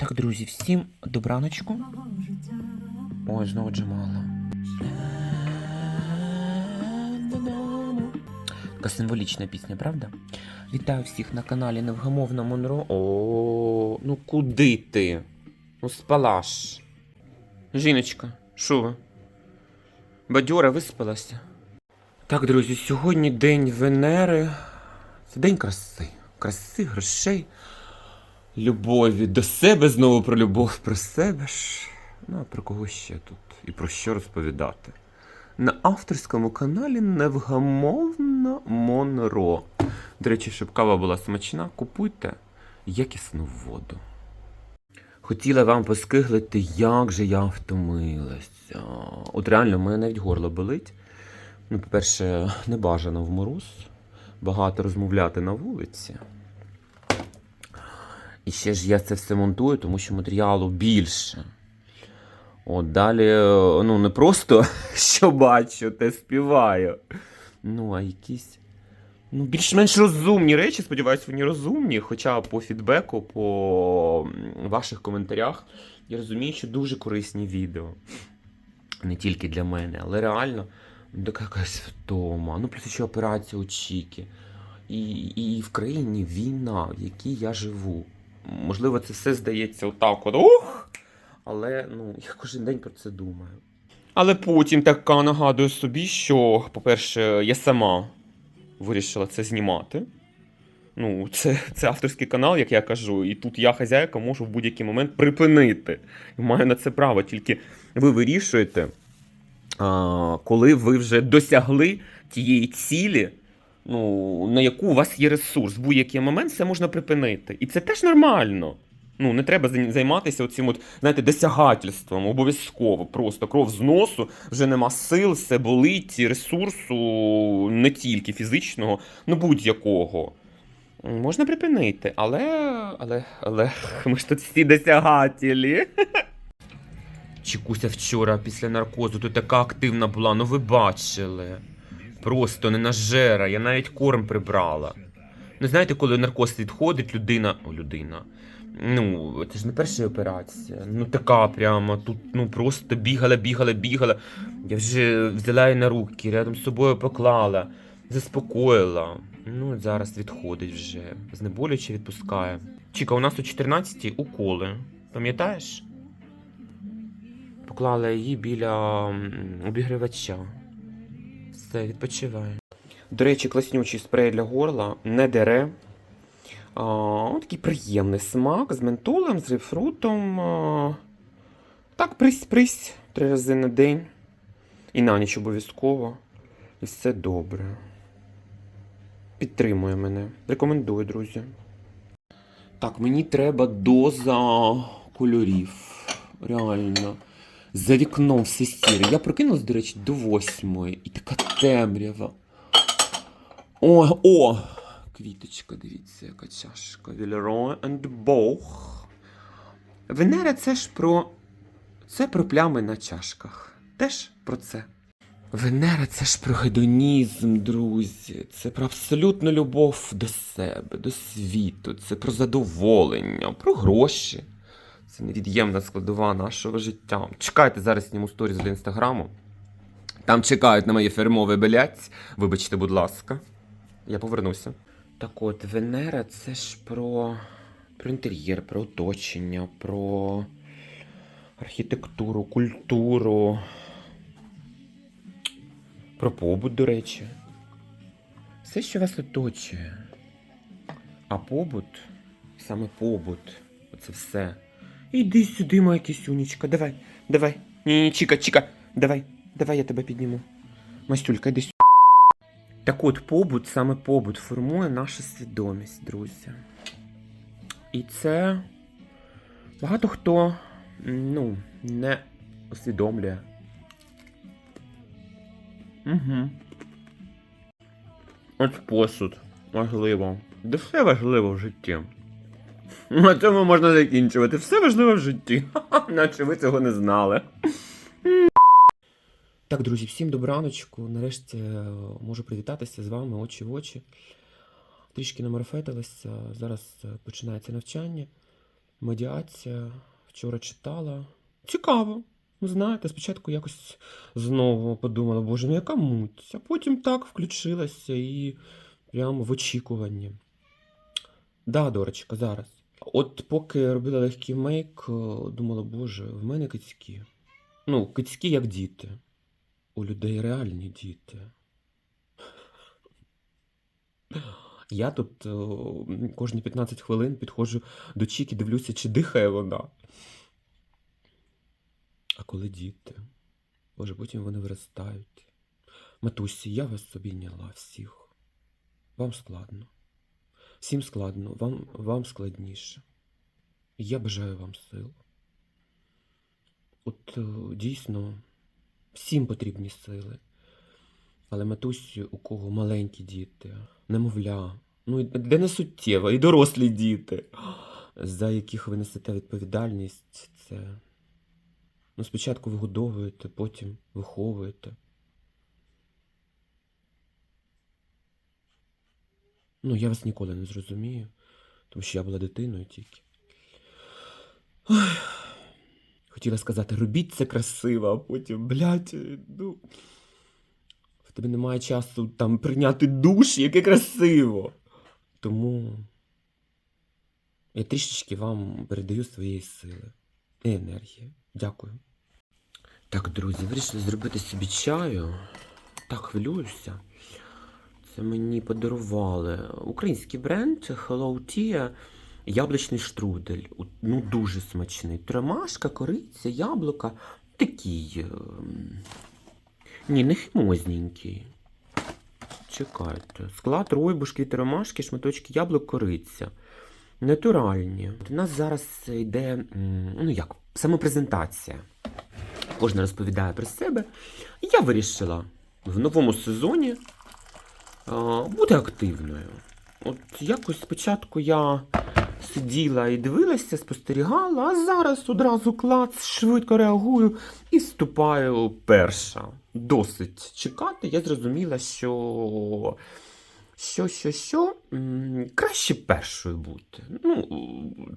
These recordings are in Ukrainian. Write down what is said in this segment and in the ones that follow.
Так, друзі, всім добраночку. Ой, знову Джамала. Така символічна пісня, правда? Вітаю всіх на каналі Невгамовна Монро. О, ну куди ти? Ну спала ж. Жіночка, що ви? Бадьора виспалася. Так, друзі, сьогодні день Венери. Це день краси. Краси, грошей, любові до себе, знову про любов про себе ж. Ну, а про кого ще тут? І про що розповідати? На авторському каналі Невгамовна Монро. До речі, щоб кава була смачна, купуйте якісну воду. Хотіла вам поскиглити, як же я втомилася. От реально, в мене навіть горло болить. Ну, по-перше, не бажано в мороз багато розмовляти на вулиці. І ще ж я це все монтую, тому що матеріалу більше. От далі, е, ну, не просто що бачу, те співаю. Ну, а якісь. Ну, більш-менш розумні речі, сподіваюся, вони розумні. Хоча по фідбеку, по ваших коментарях, я розумію, що дуже корисні відео. Не тільки для мене, але реально така якась втома. Ну, плюс ще операція у Чікі. І, і в країні війна, в якій я живу. Можливо, це все здається отак от. Ух! Але ну, я кожен день про це думаю. Але потім така нагадую собі, що, по-перше, я сама вирішила це знімати. Ну, це, це авторський канал, як я кажу, і тут я, хазяйка, можу в будь-який момент припинити. І маю на це право. Тільки ви вирішуєте, а, коли ви вже досягли тієї цілі, ну, на яку у вас є ресурс. В будь-який момент все можна припинити. І це теж нормально. Ну, не треба займатися оцим, от, знаєте, досягательством обов'язково. Просто кров з носу, вже нема сил, все болить, ресурсу не тільки фізичного, ну будь-якого. Можна припинити, але. але. але ми ж тут всі досягателі. Чікуся вчора після наркозу тут така активна була, ну ви бачили. Просто не нажера, я навіть корм прибрала. Ну, знаєте, коли наркоз відходить, людина. О, людина. Ну, це ж не перша операція. Ну, така прямо. Тут ну просто бігала, бігала, бігала. Я вже взяла її на руки, рядом з собою поклала, заспокоїла. Ну, зараз відходить вже. Знеболююче відпускає. Чіка, у нас у 14-й уколи. Пам'ятаєш? Поклала її біля обігрівача. Все, відпочиває. До речі, класнючий спрей для горла не дере. А, он такий приємний смак з ментолем, з рейфрутом. А, так, прись-прись три рази на день. І на ніч обов'язково. І все добре. Підтримує мене. Рекомендую, друзі. Так, мені треба доза кольорів. Реально. За вікном все сіре. Я прокинулась, до речі, до восьмої. І така темрява. О, о! Квіточка, дивіться, яка чашка. Вілеро and Бог. Венера це ж про. Це про плями на чашках. Теж про це. Венера це ж про гедонізм, друзі. Це про абсолютну любов до себе, до світу. Це про задоволення, про гроші. Це невід'ємна складова нашого життя. Чекайте, зараз зніму сторіз до інстаграму. Там чекають на моє фірмове беляць. Вибачте, будь ласка. Я повернуся. Так от, Венера це ж про, про інтер'єр, про оточення, про архітектуру, культуру. Про побут, до речі. Все, що вас оточує. А побут, саме побут, оце все. Іди сюди, моя кисюнечка, давай, давай. Ні, ні, чіка, чіка, давай, давай я тебе підніму. Мастюлька, іди сюди. Так от, побут, саме побут формує нашу свідомість, друзі. І це багато хто ну, не усвідомлює. Угу. От посуд. Важливо. Де все важливо в житті. На цьому можна закінчувати. Все важливо в житті. Наче ви цього не знали. Так, друзі, всім добраночку. Нарешті е, можу привітатися з вами очі в очі. Трішки намарафетилася. Зараз е, починається навчання. Медіація вчора читала. Цікаво. Ну, знаєте, спочатку якось знову подумала, боже, ну яка муть. А потім так включилася і прямо в очікуванні. Да, дорочка, зараз. От поки робила легкий мейк, е, думала, боже, в мене кицькі. Ну, кицькі як діти. У людей реальні діти. Я тут кожні 15 хвилин підходжу до Чіки, дивлюся, чи дихає вона. А коли діти? Боже, потім вони виростають. Матусі, я вас обійняла всіх. Вам складно. Всім складно, вам, вам складніше. Я бажаю вам сил. От е, дійсно, всім потрібні сили. Але матусі, у кого маленькі діти, немовля, ну де не суттєво, і дорослі діти, за яких ви несете відповідальність, це ну, спочатку вигодовуєте, потім виховуєте. Ну, я вас ніколи не зрозумію, тому що я була дитиною тільки. Ой. Хотіла сказати, робіть це красиво, а потім, блядь, ну. В тебе немає часу там прийняти душ, яке красиво. Тому я трішечки вам передаю своєї сили і енергії. Дякую. Так, друзі, вирішили зробити собі чаю. Так хвилююся. Це мені подарували український бренд Hello Tea яблучний штрудель. Ну, дуже смачний. Тромашка, кориця, яблука. Такий. ем, Ні, не хімозненький. Чекайте. Склад ройбушки, ромашки, шматочки яблук, кориця. Натуральні. У нас зараз йде, ну як, самопрезентація. Кожен розповідає про себе. Я вирішила в новому сезоні бути активною. От якось спочатку я сиділа і дивилася, спостерігала, а зараз одразу клац, швидко реагую і вступаю перша. Досить чекати. Я зрозуміла, що. Що, що, що, краще першою бути. Ну,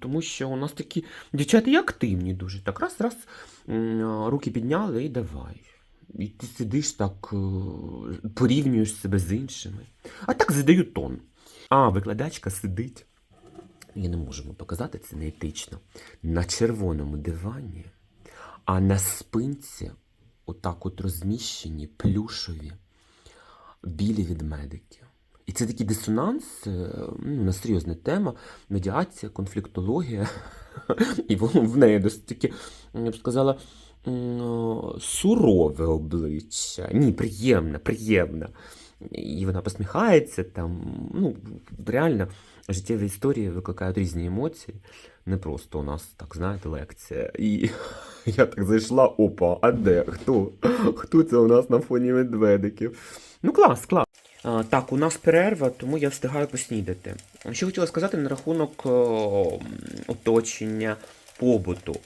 тому що у нас такі дівчата і активні дуже. Так раз, раз руки підняли і давай. І ти сидиш так, е, порівнюєш себе з іншими. А так задаю тон. А викладачка сидить. Я не можемо показати, це неетично. На червоному дивані, а на спинці отак от розміщені плюшові білі ведмедики. І це такий дисонанс, е, ну, на серйозна тема, медіація, конфліктологія. І в неї досить таке, я б сказала, сурове обличчя. Ні, приємне, приємне. І вона посміхається там. Ну, реально, життєві історії викликають різні емоції. Не просто у нас, так знаєте, лекція. І я так зайшла, опа, а де? Хто? Хто це у нас на фоні медведиків? Ну, клас, клас. А, так, у нас перерва, тому я встигаю поснідати. Що хотіла сказати на рахунок о, оточення побуту.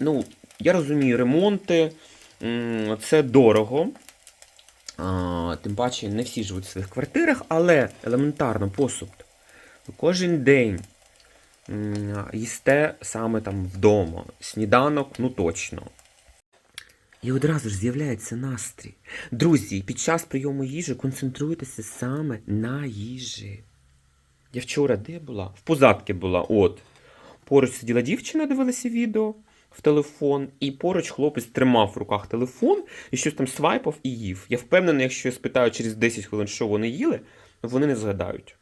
Ну, я розумію, ремонти це дорого. Тим паче не всі живуть в своїх квартирах, але елементарно посуд. Кожен день їсте саме там вдома. Сніданок, ну точно. І одразу ж з'являється настрій. Друзі, під час прийому їжі концентруйтеся саме на їжі. Я вчора де була? В позадки була. От. Поруч сиділа дівчина, дивилася відео в телефон, і поруч хлопець тримав в руках телефон і щось там свайпав і їв. Я впевнений, якщо я спитаю через 10 хвилин, що вони їли, вони не згадають.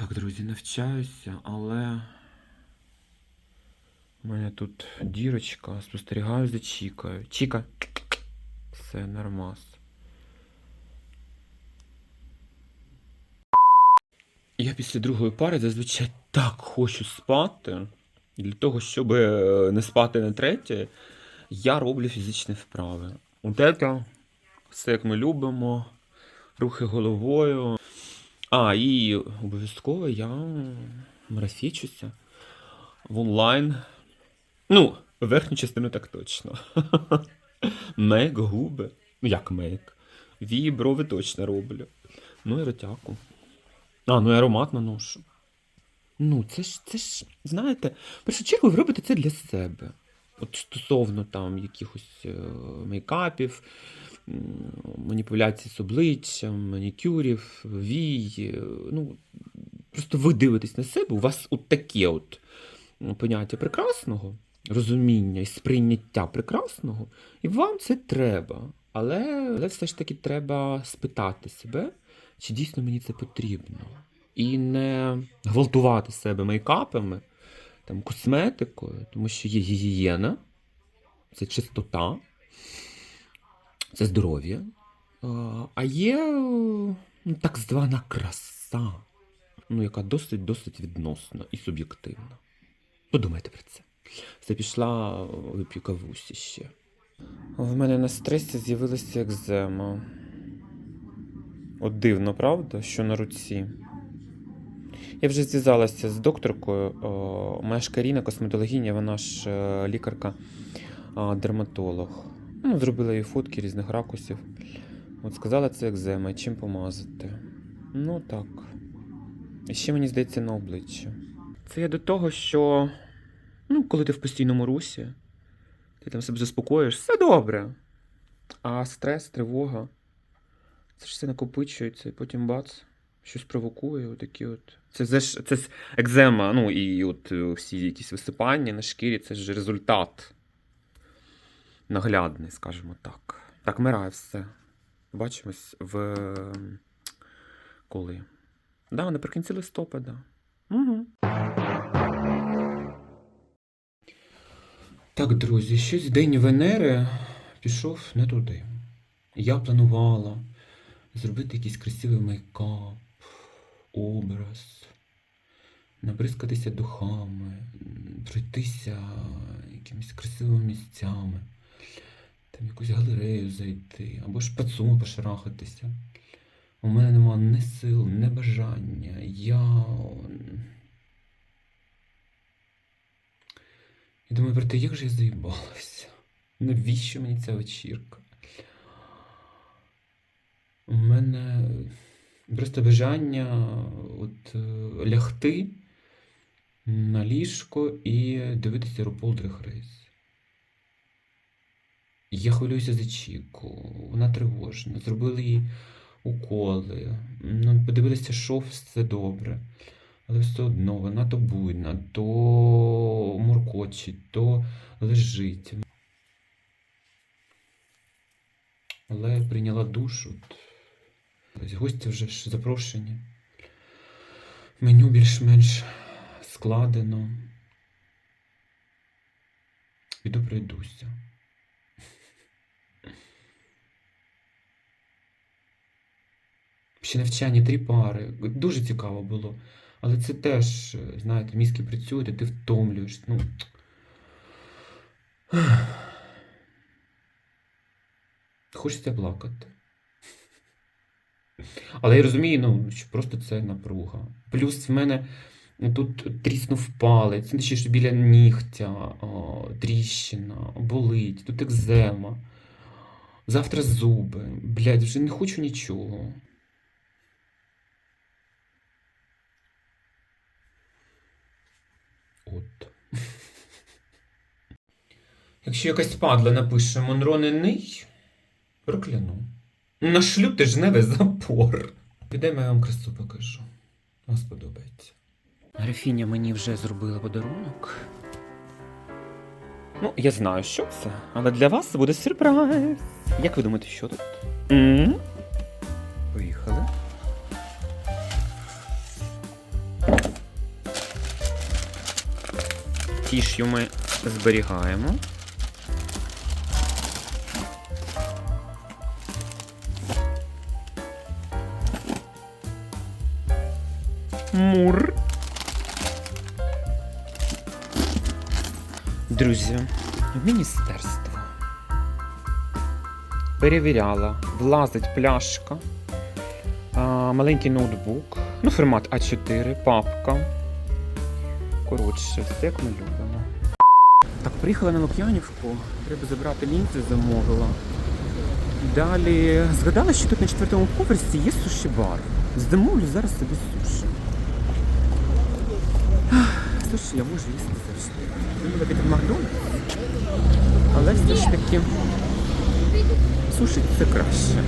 Так, друзі, навчаюся, але у мене тут дірочка, спостерігаю за Чікою. Чіка. Все нормас. Я після другої пари зазвичай так хочу спати. І для того, щоб е, не спати на третє, я роблю фізичні вправи. От це все як ми любимо, рухи головою. А, і обов'язково я марафічуся в онлайн. Ну, верхню частину так точно. Мейк, губи. Ну, як мейк. Вії, брови точно роблю. Ну і ротяку. А, ну і аромат наношу. Ну, це ж, це ж, знаєте, в першу чергу ви робите це для себе. От стосовно там якихось е, мейкапів, маніпуляцій з обличчям, манікюрів, вій. Ну, просто ви дивитесь на себе, у вас от таке от поняття прекрасного, розуміння і сприйняття прекрасного, і вам це треба. Але, але все ж таки треба спитати себе, чи дійсно мені це потрібно. І не гвалтувати себе мейкапами, там, косметикою, тому що є гігієна, це чистота, це здоров'я. А, є так звана краса, ну, яка досить досить відносна і суб'єктивна. Подумайте про це. Це пішла вип'ю кавусі ще. В мене на стресі з'явилася екзема. От дивно, правда, що на руці. Я вже зв'язалася з докторкою. О, моя ж Каріна, косметологиня, вона ж е, лікарка, а, дерматолог. Ну, зробила їй фотки різних ракусів. От сказала, це екзема, чим помазати. Ну так. І ще мені здається на обличчі. Це я до того, що ну, коли ти в постійному русі, ти там себе заспокоїш, все добре. А стрес, тривога, це ж все накопичується, і потім бац, щось провокує, отакі от. Це, це ж це екзема, ну і от е, всі якісь висипання на шкірі, це ж результат наглядний, скажімо так. Так, мирає все. Бачимось в ем, коли? Да, наприкінці листопада. Угу. Так, друзі, щось день Венери пішов не туди. Я планувала зробити якийсь красивий мейкап, образ, набризкатися духами, пройтися якимись красивими місцями, там якусь галерею зайти, або ж пацуми пошарахатися. У мене нема ні сил, ні бажання. Я. Я думаю про те, як же я заїбалася. Навіщо мені ця вечірка? У мене просто бажання от, е, лягти на ліжко і дивитися RuPaul Race. Я хвилююся за Чіку, вона тривожна. Зробили їй уколи. Ну, подивилися шов, все добре. Але все одно вона то буйна, то муркочить, то лежить. Але прийняла душу. Гості вже ж запрошені. Меню більш-менш складено. Піду пройдуся. Ще навчання три пари. Дуже цікаво було. Але це теж, знаєте, мізки працюють, і ти втомлюєш. Ну. Хочеться плакати. Але я розумію, ну, що просто це напруга. Плюс в мене тут тріснув палець, ну, ще біля нігтя, тріщина, болить, тут екзема. Завтра зуби. Блядь, вже не хочу нічого. От. Якщо якась падла напише Монро не ний, прокляну. Нашлю тижневий запор. Підемо я вам красу покажу. Вам сподобається. Графіня мені вже зробила подарунок. Ну, я знаю, що це, але для вас буде сюрприз. Як ви думаєте, що тут? м Поїхали. Тіш'ю ми зберігаємо. Мур. Друзі, міністерство. Перевіряла, влазить пляшка, маленький ноутбук, ну, формат А4, папка. Коротше, все як ми любимо. Так, приїхала на Лук'янівку, треба забрати лінзи, замовила. Далі згадала, що тут на четвертому поверсі є суші-бар. Замовлю зараз собі суші. Суші я можу їсти завжди. Думала піти в Макдональдс, але все ж таки суші це краще.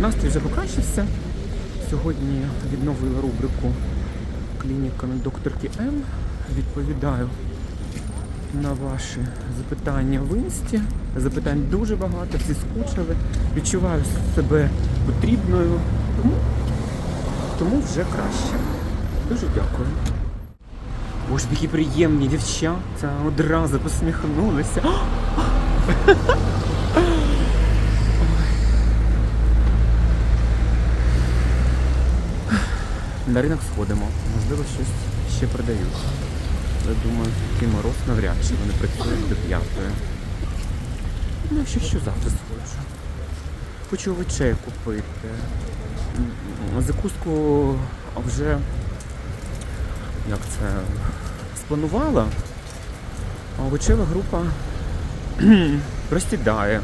Настрій вже покращився. Сьогодні відновила рубрику клініка докторки М. Відповідаю на ваші запитання в інсті. Запитань дуже багато, всі скучили. Відчуваю себе потрібною. Тому, тому вже краще. Дуже дякую. Боже, такі приємні дівчата одразу посміхнулися. На ринок сходимо. Можливо, щось ще продають. Я думаю, такий мороз навряд чи вони працюють до п'ятої. Ну, якщо що завтра сходжу. Хочу овочей купити. Закуску вже як це спланувала, а овочева група розсідає.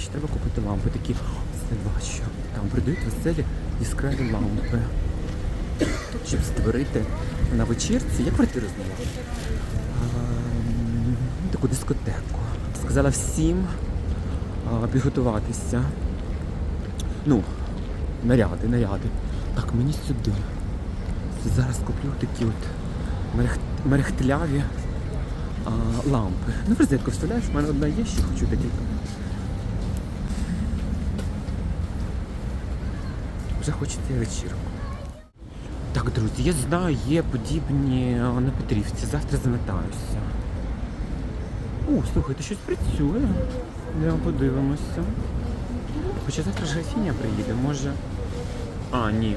Ще треба купити лампи такі. Бачу. Там продають веселі яскраві лампи. Щоб створити на вечірці, я квартиру зняла. Таку дискотеку. Сказала всім а, підготуватися. Ну, наряди, наряди. Так, мені сюди. Зараз куплю такі от мерехтляві а, лампи. Ну, розетку вставляєш, в мене одна є, ще хочу декілька. Вже хочеться вечірку. Так, друзі, я знаю, є подібні на Петрівці. Завтра заметаюся. О, слухайте, щось працює. Я подивимося. Хоча завтра ж Графіня приїде, може. А, ні.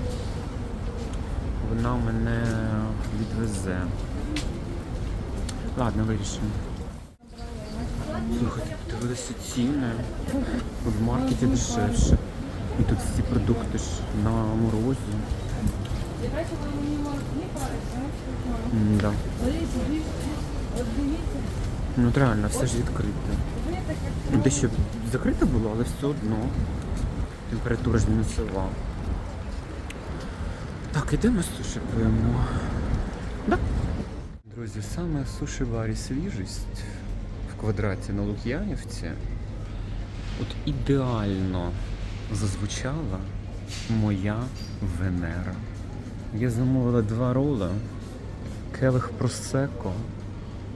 Вона мене відвезе. Ладно, вирішимо. Слухайте, подивилися ціни. В маркеті дешевше. І тут всі продукти ж на морозі. Да. Ну от реально, все ж відкрите. Дещо закрите було, але все одно. Температура ж мінусова. Так, ідемо суші п'ємо. Да. Друзі, саме суші варі свіжість в квадраті на Лук'янівці. От ідеально зазвучала моя Венера. Я замовила два роли, келих просеко.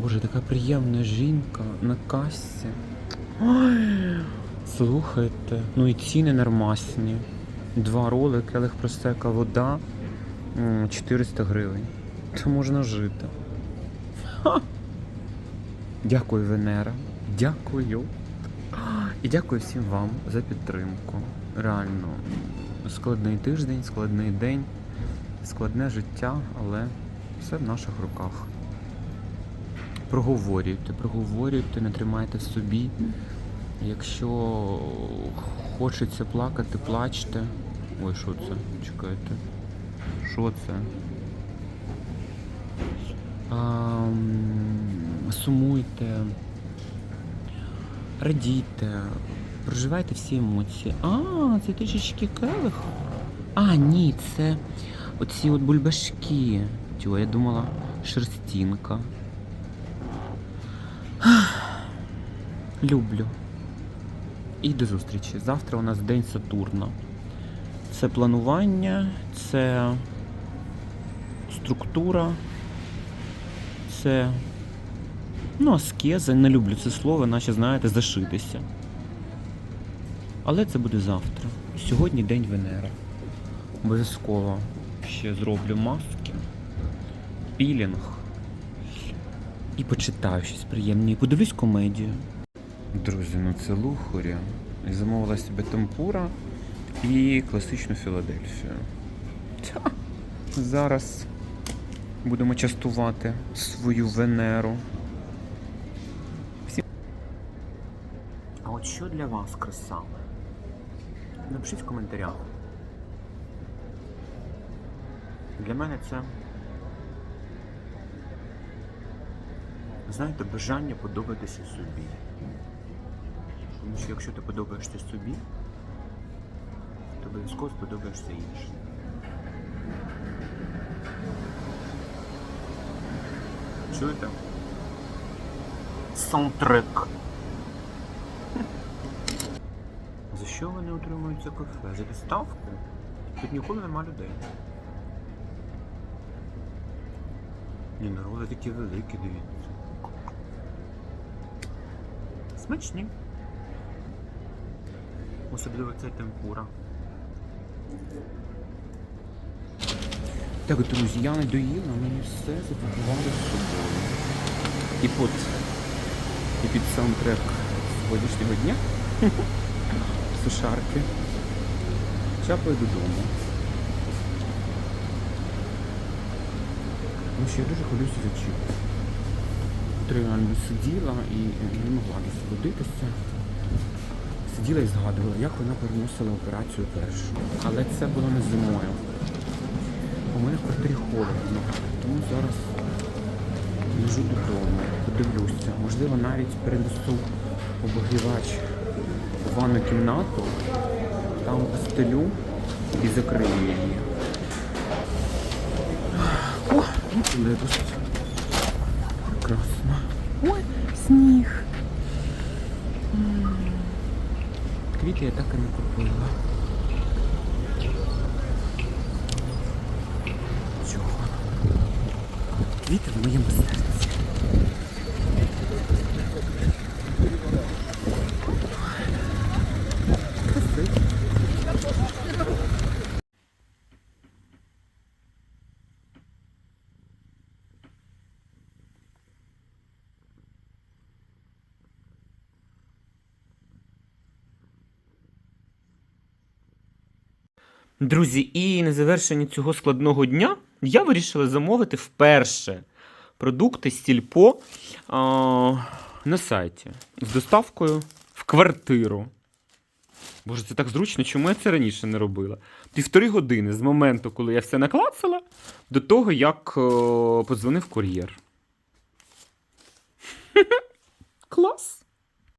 Боже, така приємна жінка на касі. Ой, слухайте, ну і ціни нормасні. Два роли, келих просека, вода 400 гривень. Це можна жити. Дякую, Венера. Дякую. І дякую всім вам за підтримку. Реально, складний тиждень, складний день, складне життя, але все в наших руках. Проговорюйте, проговорюйте, не тримайте в собі. Якщо хочеться плакати, плачте. Ой, що це? Чекайте. Що це? Ам, сумуйте, радійте, проживайте всі емоції. А, це трішечки келих. А, ні, це оці от бульбашки. Тьо, я думала, шерстінка. Люблю. І до зустрічі. Завтра у нас день Сатурна. Це планування, це структура, це ну, аскеза. Не люблю це слово, наче, знаєте, зашитися. Але це буде завтра. Сьогодні день Венери. Обов'язково ще зроблю маски, пілінг і почитаю щось приємне. І подивлюсь комедію. Друзі, ну це лухарі. Я замовила собі темпура і класичну Філадельфію. Тя. Зараз будемо частувати свою Венеру. Всі... А от що для вас краса? Напишіть в коментарях. Для мене це. Знаєте, бажання подобатися собі. Тому що якщо ти подобаєшся собі, то обов'язково сподобаєшся іншим. Чуєте? Саундтрек. За що вони отримують це кафе? За доставку? Тут ніколи нема людей. Ні, роли такі великі, дивіться. Смачні. Особливо ця темпура. Так, друзі, я не доїла, мені все запакували з собою. І під, і під саундтрек сьогоднішнього дня. Сушарки. Чапаю додому. Ну що я дуже хвилююся за. Три реально сиділа і не могла насолодитися. Сиділа і згадувала, як вона переносила операцію першу. Але це було не зимою. У мене в квартирі холодно, тому зараз лежу додому, подивлюся. Можливо, навіть перенесу обогрівач у ванну кімнату, там постелю і закрию її. О, лепость. Прекрасно. Ой, сніг. Квіти я так і не купила. Квіти в моєму серці. Друзі, і на завершення цього складного дня я вирішила замовити вперше продукти Сільпо а, на сайті з доставкою в квартиру. Боже, це так зручно, чому я це раніше не робила? Півтори години з моменту, коли я все наклацала, до того, як о, подзвонив кур'єр. Клас!